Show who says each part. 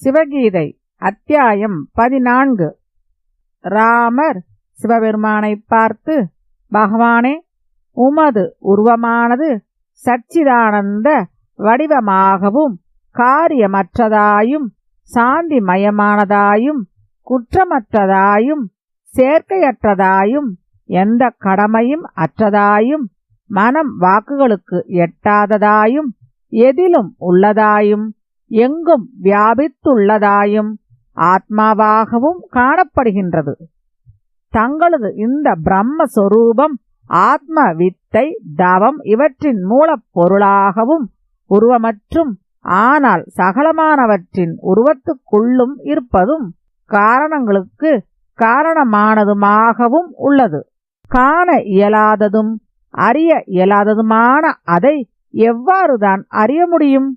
Speaker 1: சிவகீதை அத்தியாயம் பதினான்கு. ராமர் சிவபெருமானை பார்த்து பகவானே உமது உருவமானது சச்சிதானந்த வடிவமாகவும் காரியமற்றதாயும் சாந்திமயமானதாயும் குற்றமற்றதாயும் சேர்க்கையற்றதாயும் எந்த கடமையும் அற்றதாயும் மனம் வாக்குகளுக்கு எட்டாததாயும் எதிலும் உள்ளதாயும் எங்கும் வியாபித்துள்ளதாயும் ஆத்மாவாகவும் காணப்படுகின்றது தங்களது இந்த பிரம்மஸ்வரூபம் ஆத்ம வித்தை தவம் இவற்றின் மூலப்பொருளாகவும் உருவமற்றும் ஆனால் சகலமானவற்றின் உருவத்துக்குள்ளும் இருப்பதும் காரணங்களுக்கு காரணமானதுமாகவும் உள்ளது காண இயலாததும் அறிய இயலாததுமான அதை எவ்வாறுதான் அறிய முடியும்